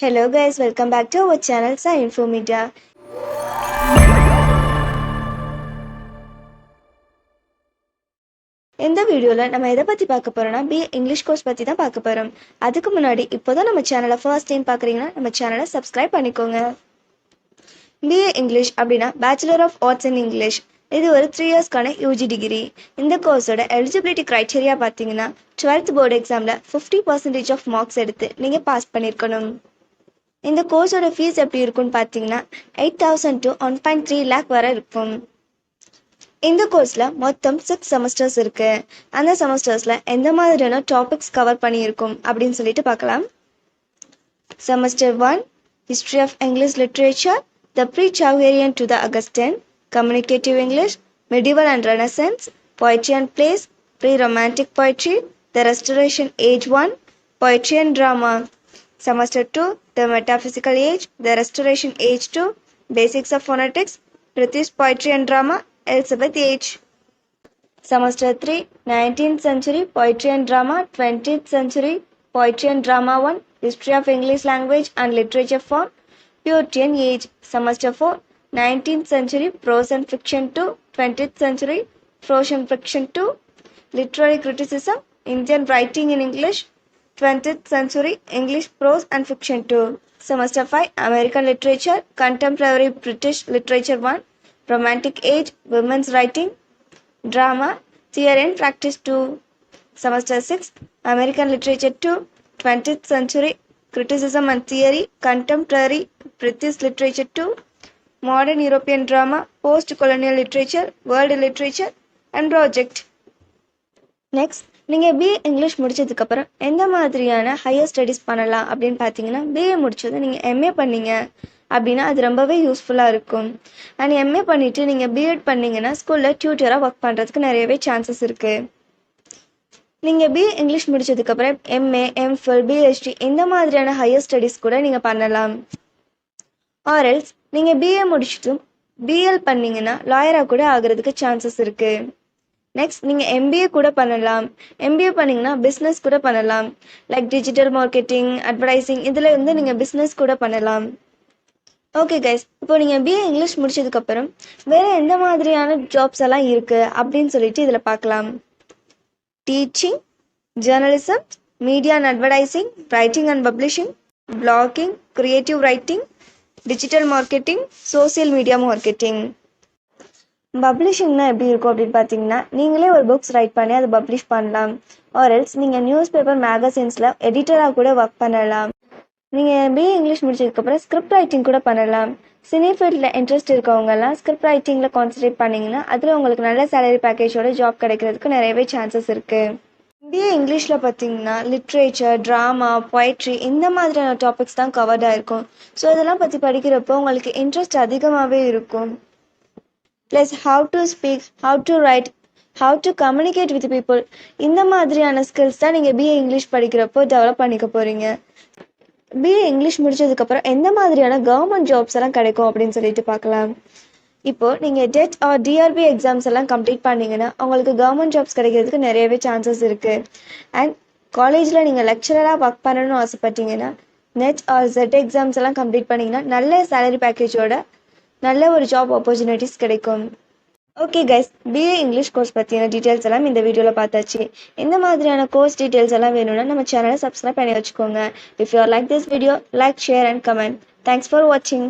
Hello guys welcome back to our channel sir இன்ஃபோமீடியா இந்த வீடியோவில் நம்ம எதை பற்றி பார்க்க போகிறோம்னா பிஏ இங்கிலீஷ் கோர்ஸ் பற்றி தான் பார்க்க போகிறோம் அதுக்கு முன்னாடி இப்போ தான் நம்ம சேனலை ஃபர்ஸ்ட் டைம் பார்க்குறீங்கன்னா நம்ம சேனலை சப்ஸ்கிரைப் பண்ணிக்கோங்க. பிஏ இங்கிலீஷ் அப்படின்னா bachelor of arts in English இது ஒரு த்ரீ இயர்ஸ்க்கான யூஜி டிகிரி இந்த கோர்ஸோட எலிஜிபிலிட்டி க்ரைட்டீரியா பார்த்தீங்கன்னா டுவெல்த் போர்டு எக்ஸாமில் ஃபிஃப்டி பர்சன்டேஜ் ஆஃப் மார்க்ஸ் எடுத்து நீங்கள் பாஸ் பண்ணியிருக்கணும் இந்த கோர்ஸோட ஃபீஸ் எப்படி இருக்கும்னு பார்த்தீங்கன்னா eight thousand to one point three lakh வரை இருக்கும். இந்த கோர்ஸில் மொத்தம் சிக்ஸ் செமஸ்டர்ஸ் இருக்குது அந்த செமஸ்டர்ஸில் எந்த மாதிரியான டாபிக்ஸ் கவர் பண்ணியிருக்கும் அப்படின்னு சொல்லிட்டு பார்க்கலாம். Semester one history of English literature the pre Chaucerian to the Augustan communicative English medieval and renaissance poetry and plays pre-romantic poetry the restoration age 1 poetry and drama. Semester 2 the metaphysical age the restoration age 2 basics of phonetics british poetry and drama elizabeth age semester 3 19th century poetry and drama 20th century poetry and drama 1 history of english language and literature form puritan age semester 4 19th century prose and fiction 2 20th century prose and fiction 2 literary criticism indian writing in english 20th century english prose and fiction 2 semester 5 american literature contemporary british literature 1 romantic age women's writing drama theory and practice 2 semester 6 american literature 2 20th century criticism and theory contemporary british literature 2 modern European drama, post colonial literature, world literature, and project. Next நீங்கள் BA English முடிச்சதுக்கப்புறம் எந்த மாதிரியான higher studies பண்ணலாம் அப்படின்னு பார்த்தீங்கன்னா BA முடிச்சது நீங்கள் MA பண்ணீங்க அப்படின்னா அது ரொம்பவே யூஸ்ஃபுல்லாக இருக்கும். அண்ட் எம்ஏ பண்ணிவிட்டு நீங்கள் பிஎட் பண்ணீங்கன்னா ஸ்கூலில் டியூட்டராக ஒர்க் பண்ணுறதுக்கு நிறையவே சான்சஸ் இருக்குது நீங்கள் பிஏ இங்கிலீஷ் முடிச்சதுக்கப்புறம் எம்ஏ எம்ஃபில் பிஹெச்டி இந்த மாதிரியான ஹையர் ஸ்டடீஸ் கூட நீங்கள் பண்ணலாம். ஆர்எல்ஸ் நீங்கள் பிஏ முடிச்சிட்டும் பிஎல் பண்ணீங்கன்னா லாயராக கூட ஆகிறதுக்கு சான்சஸ் இருக்குது நெக்ஸ்ட் நீங்கள் எம்பிஏ கூட பண்ணலாம். எம்பிஏ பண்ணிங்கன்னா பிஸ்னஸ் கூட பண்ணலாம். லைக் டிஜிட்டல் மார்க்கெட்டிங் அட்வர்டைசிங் இதில் வந்து நீங்கள் பிஸ்னஸ் கூட பண்ணலாம். ஓகே கைஸ் இப்போ நீங்கள் பிஏ இங்கிலீஷ் முடிச்சதுக்கப்புறம் வேறு எந்த மாதிரியான ஜாப்ஸ் எல்லாம் இருக்குது அப்படின்னு சொல்லிட்டு இதில் பார்க்கலாம். Teaching journalism media and advertising writing and publishing blogging creative writing digital marketing social media marketing பப்ளிஷிங்னா எப்படி இருக்கும் அப்படின்னு பார்த்தீங்கன்னா நீங்களே ஒரு புக்ஸ் ரைட் பண்ணி அதை பப்ளிஷ் பண்ணலாம். ஆர்எல்ஸ் நீங்கள் நியூஸ் பேப்பர் மேகசின்ஸில் எடிட்டராக கூட ஒர்க் பண்ணலாம். நீங்கள் பிஏ இங்கிலீஷ் முடிச்சதுக்கப்புறம் ஸ்கிரிப்ட் ரைட்டிங் கூட பண்ணலாம். சினி ஃபீல்டில் இன்ட்ரெஸ்ட் இருக்கவங்கெல்லாம் ஸ்கிரிப்ட் ரைட்டிங்கில் கான்சன்ட்ரேட் பண்ணிங்கன்னா அதில் உங்களுக்கு நல்ல சேலரி பேக்கேஜோட ஜாப் கிடைக்கிறதுக்கு நிறையவே சான்சஸ் இருக்குது பிஏ இங்கிலீஷில் பார்த்தீங்கன்னா லிட்ரேச்சர் ட்ராமா பொய்ட்ரி இந்த மாதிரியான டாபிக்ஸ் தான் கவர்டாக இருக்கும். ஸோ இதெல்லாம் பற்றி படிக்கிறப்போ உங்களுக்கு இன்ட்ரெஸ்ட் அதிகமாகவே இருக்கும். Plus how to speak how to write how to communicate with people இந்த மாதிரியான ஸ்கில்ஸ் தான் நீங்கள் பிஏ இங்கிலீஷ் படிக்கிறப்போ டெவலப் பண்ணிக்க போகிறீங்க பிஏ இங்கிலீஷ் முடிச்சதுக்கப்புறம் எந்த மாதிரியான கவர்மெண்ட் ஜாப்ஸ் எல்லாம் கிடைக்கும் அப்படின்னு சொல்லிட்டு பார்க்கலாம். இப்போது நீங்கள் டெட் ஆர் டிஆர்பி எக்ஸாம்ஸ் எல்லாம் கம்ப்ளீட் பண்ணிங்கன்னா உங்களுக்கு கவர்மெண்ட் ஜாப்ஸ் கிடைக்கிறதுக்கு நிறையவே சான்சஸ் இருக்குது அண்ட் காலேஜில் நீங்கள் லெக்சரராக ஒர்க் பண்ணணும்னு ஆசைப்பட்டீங்கன்னா நெட் ஆர் ஜெட் எக்ஸாம்ஸ் எல்லாம் கம்ப்ளீட் பண்ணிங்கன்னா நல்ல சேலரி பேக்கேஜோட நல்ல ஒரு ஜாப் ஆப்பர்ச்சுனிட்டிஸ் கிடைக்கும். Okay guys BA English course பற்றியான டீட்டெயில்ஸ் எல்லாம் இந்த வீடியோவில் பார்த்தாச்சு. இந்த மாதிரியான கோர்ஸ் டீட்டெயில்ஸ் எல்லாம் வேணும்னா நம்ம சேனலை சப்ஸ்கிரைப் பண்ணி வச்சுக்கோங்க. If you like this video like share and comment thanks for வாட்சிங்